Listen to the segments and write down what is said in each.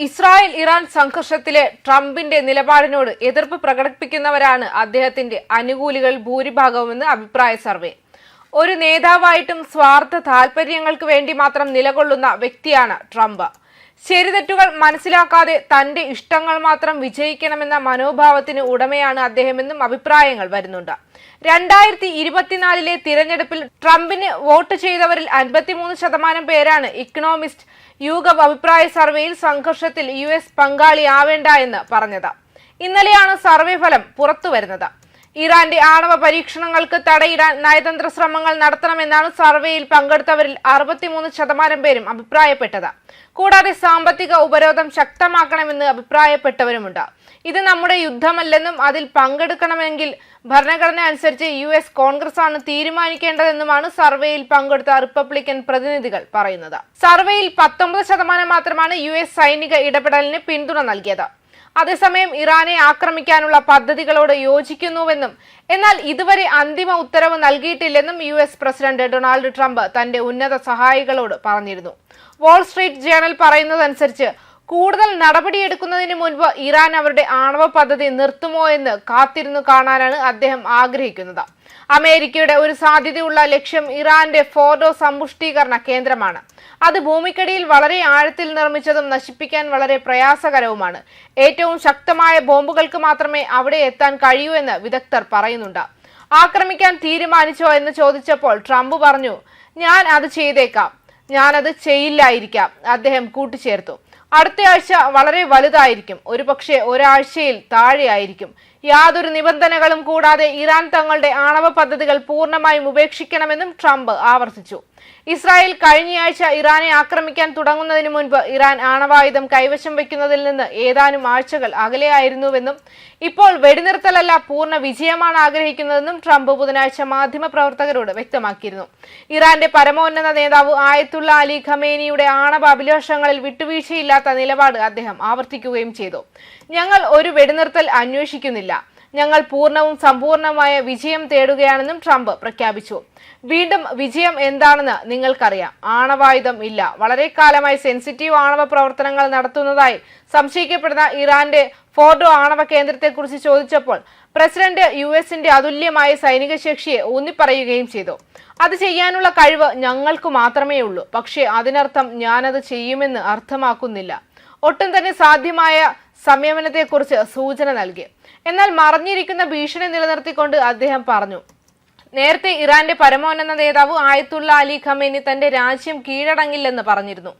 Israel Iran സംഘർഷത്തിലെ ട്രംപിന്റെ നിലപാടിനോട് എതിർപ്പ് പ്രകടിപ്പിക്കുന്നവരാണ് അദ്ദേഹത്തിന്റെ അനുകൂലികൾ ഭൂരിഭാഗവുമെന്ന് അഭിപ്രായ സർവേ. ഒരു നേതാവായിട്ടും സ്വാർത്ഥ താൽപര്യങ്ങൾക്ക് വേണ്ടി മാത്രം നിലകൊള്ളുന്ന വ്യക്തിയാണ് ട്രംപ്. ശരിതെറ്റുകൾ മനസ്സിലാക്കാതെ തന്റെ ഇഷ്ടങ്ങൾ മാത്രം വിജയിക്കണമെന്ന മനോഭാവത്തിന് ഉടമയാണ് അദ്ദേഹമെന്നും അഭിപ്രായങ്ങൾ വരുന്നുണ്ട്. രണ്ടായിരത്തി ഇരുപത്തിനാലിലെ തിരഞ്ഞെടുപ്പിൽ ട്രംപിന് വോട്ട് ചെയ്തവരിൽ അൻപത്തിമൂന്ന് ശതമാനം പേരാണ് ഇക്കണോമിസ്റ്റ് യൂഗവ് അഭിപ്രായ സർവേയിൽ സംഘർഷത്തിൽ യു എസ് പങ്കാളിയാവേണ്ട എന്ന് പറഞ്ഞത്. ഇന്നലെയാണ് സർവേ ഫലം പുറത്തുവരുന്നത്. ഇറാന്റെ ആണവ പരീക്ഷണങ്ങൾക്ക് തടയിടാൻ നയതന്ത്ര ശ്രമങ്ങൾ നടത്തണമെന്നാണ് സർവേയിൽ പങ്കെടുത്തവരിൽ അറുപത്തിമൂന്ന് ശതമാനം പേരും അഭിപ്രായപ്പെട്ടത്. കൂടാതെ സാമ്പത്തിക ഉപരോധം ശക്തമാക്കണമെന്ന് അഭിപ്രായപ്പെട്ടവരുമുണ്ട്. ഇത് നമ്മുടെ യുദ്ധമല്ലെന്നും അതിൽ പങ്കെടുക്കണമെങ്കിൽ ഭരണഘടന അനുസരിച്ച് യു എസ് കോൺഗ്രസ് ആണ് തീരുമാനിക്കേണ്ടതെന്നുമാണ് സർവേയിൽ പങ്കെടുത്ത റിപ്പബ്ലിക്കൻ പ്രതിനിധികൾ പറയുന്നത്. സർവേയിൽ പത്തൊമ്പത് ശതമാനം മാത്രമാണ് യു എസ് സൈനിക ഇടപെടലിന് പിന്തുണ നൽകിയത്. അതേസമയം ഇറാനെ ആക്രമിക്കാനുള്ള പദ്ധതികളോട് യോജിക്കുന്നുവെന്നും എന്നാൽ ഇതുവരെ അന്തിമ ഉത്തരവ് നൽകിയിട്ടില്ലെന്നും U S president Donald Trump തന്റെ ഉന്നത സഹായികളോട് പറഞ്ഞിരുന്നു. വാൾസ്ട്രീറ്റ് ജേണൽ പറയുന്നതനുസരിച്ച് കൂടുതൽ നടപടിയെടുക്കുന്നതിന് മുൻപ് ഇറാൻ അവരുടെ ആണവ പദ്ധതി നിർത്തുമോ എന്ന് കാത്തിരുന്നു കാണാനാണ് അദ്ദേഹം ആഗ്രഹിക്കുന്നത്. അമേരിക്കയുടെ ഒരു സാധ്യതയുള്ള ലക്ഷ്യം ഇറാന്റെ ഫോർഡോ സമ്പുഷ്ടീകരണ കേന്ദ്രമാണ്. അത് ഭൂമിക്കടിയിൽ വളരെ ആഴത്തിൽ നിർമ്മിച്ചതും നശിപ്പിക്കാൻ വളരെ പ്രയാസകരവുമാണ്. ഏറ്റവും ശക്തമായ ബോംബുകൾക്ക് മാത്രമേ അവിടെ എത്താൻ കഴിയൂ എന്ന് വിദഗ്ധർ പറയുന്നുണ്ട്. ആക്രമിക്കാൻ തീരുമാനിച്ചോ എന്ന് ചോദിച്ചപ്പോൾ ട്രംപ് പറഞ്ഞു ഞാൻ അത് ചെയ്തേക്കാം. ഞാനത് ചെയ്യില്ലായിരിക്കാം അദ്ദേഹം കൂട്ടിച്ചേർത്തു. അടുത്ത ആഴ്ച വളരെ വലുതായിരിക്കും. ഒരുപക്ഷെ ഒരാഴ്ചയിൽ താഴെയായിരിക്കും. യാതൊരു നിബന്ധനകളും കൂടാതെ ഇറാൻ തങ്ങളുടെ ആണവ പദ്ധതികൾ പൂർണമായും ഉപേക്ഷിക്കണമെന്നും ട്രംപ് ആവർത്തിച്ചു. ഇസ്രായേൽ കഴിഞ്ഞയാഴ്ച ഇറാനെ ആക്രമിക്കാൻ തുടങ്ങുന്നതിന് മുൻപ് ഇറാൻ ആണവായുധം കൈവശം വയ്ക്കുന്നതിൽ നിന്ന് ഏതാനും ആഴ്ചകൾ അകലെയായിരുന്നുവെന്നും ഇപ്പോൾ വെടിനിർത്തലല്ല പൂർണ വിജയമാണ് ആഗ്രഹിക്കുന്നതെന്നും ട്രംപ് ബുധനാഴ്ച മാധ്യമപ്രവർത്തകരോട് വ്യക്തമാക്കിയിരുന്നു. ഇറാന്റെ പരമോന്നത നേതാവ് ആയത്തുള്ള അലി ഖമേനിയുടെ ആണവ അഭിലാഷങ്ങളിൽ വിട്ടുവീഴ്ചയില്ലാത്ത നിലപാട് അദ്ദേഹം ആവർത്തിക്കുകയും ചെയ്തു. ഞങ്ങൾ ഒരു വെടിനിർത്തൽ അന്വേഷിക്കുന്നില്ല. ഞങ്ങൾ പൂർണവും സമ്പൂർണമായ വിജയം തേടുകയാണെന്നും ട്രംപ് പ്രഖ്യാപിച്ചു. വീണ്ടും വിജയം എന്താണെന്ന് നിങ്ങൾക്കറിയാം. ആണവായുധം ഇല്ല. വളരെ കാലമായി സെൻസിറ്റീവ് ആണവ പ്രവർത്തനങ്ങൾ നടത്തുന്നതായി സംശയിക്കപ്പെടുന്ന ഇറാന്റെ ഫോർഡോ ആണവ കേന്ദ്രത്തെക്കുറിച്ച് ചോദിച്ചപ്പോൾ പ്രസിഡന്റ് യു എസിന്റെ അതുല്യമായ സൈനിക ശേഷിയെ ഊന്നിപ്പറയുകയും ചെയ്തു. അത് ചെയ്യാനുള്ള കഴിവ് ഞങ്ങൾക്ക് മാത്രമേ ഉള്ളൂ പക്ഷേ അതിനർത്ഥം ഞാനത് ചെയ്യുമെന്ന് അർത്ഥമാക്കുന്നില്ല. ഒട്ടും തന്നെ സാധ്യമായ സംയമനത്തെക്കുറിച്ച് സൂചന നൽകി. എന്നാൽ മറഞ്ഞിരിക്കുന്ന ഭീഷണി നിലനിർത്തിക്കൊണ്ട് അദ്ദേഹം പറഞ്ഞു നേരത്തെ ഇറാന്റെ പരമോന്നത നേതാവ് ആയത്തുള്ള അലി ഖമേനി തന്റെ രാജ്യം കീഴടങ്ങില്ലെന്ന് പറഞ്ഞിരുന്നു.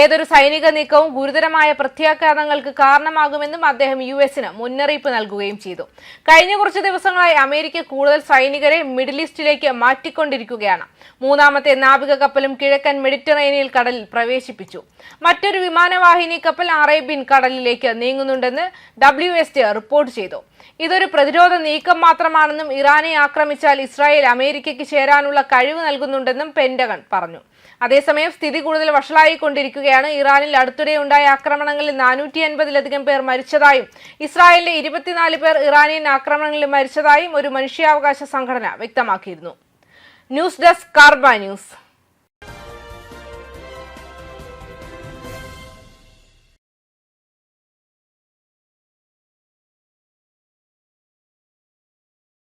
ഏതൊരു സൈനിക നീക്കവും ഗുരുതരമായ പ്രത്യാഘാതങ്ങൾക്ക് കാരണമാകുമെന്നും അദ്ദേഹം യു എസിന് മുന്നറിയിപ്പ് നൽകുകയും ചെയ്തു. കഴിഞ്ഞ കുറച്ച് ദിവസങ്ങളായി അമേരിക്ക കൂടുതൽ സൈനികരെ മിഡിൽ ഈസ്റ്റിലേക്ക് മാറ്റിക്കൊണ്ടിരിക്കുകയാണ്. മൂന്നാമത്തെ നാവിക കപ്പലും കിഴക്കൻ മെഡിറ്ററേനിയൻ കടലിൽ പ്രവേശിപ്പിച്ചു. മറ്റൊരു വിമാനവാഹിനി കപ്പൽ അറേബ്യൻ കടലിലേക്ക് നീങ്ങുന്നുണ്ടെന്ന് ഡബ്ല്യു റിപ്പോർട്ട് ചെയ്തു. ഇതൊരു പ്രതിരോധ നീക്കം മാത്രമാണെന്നും ഇറാനെ ആക്രമിച്ചാൽ ഇസ്രായേൽ അമേരിക്കയ്ക്ക് ചേരാനുള്ള കഴിവ് നൽകുന്നുണ്ടെന്നും പെന്റഗൺ പറഞ്ഞു. അതേസമയം സ്ഥിതി കൂടുതൽ വഷളായിക്കൊണ്ടിരിക്കുകയാണ്. ഇറാനിൽ അടുത്തിടെ ഉണ്ടായ ആക്രമണങ്ങളിൽ നാനൂറ്റി അൻപതിലധികം പേർ മരിച്ചതായും ഇസ്രായേലിലെ ഇരുപത്തിനാല് പേർ ഇറാനിയൻ ആക്രമണങ്ങളിൽ മരിച്ചതായും ഒരു മനുഷ്യാവകാശ സംഘടന വ്യക്തമാക്കിയിരുന്നു. ന്യൂസ് ഡെസ്ക് കാർബ ന്യൂസ്.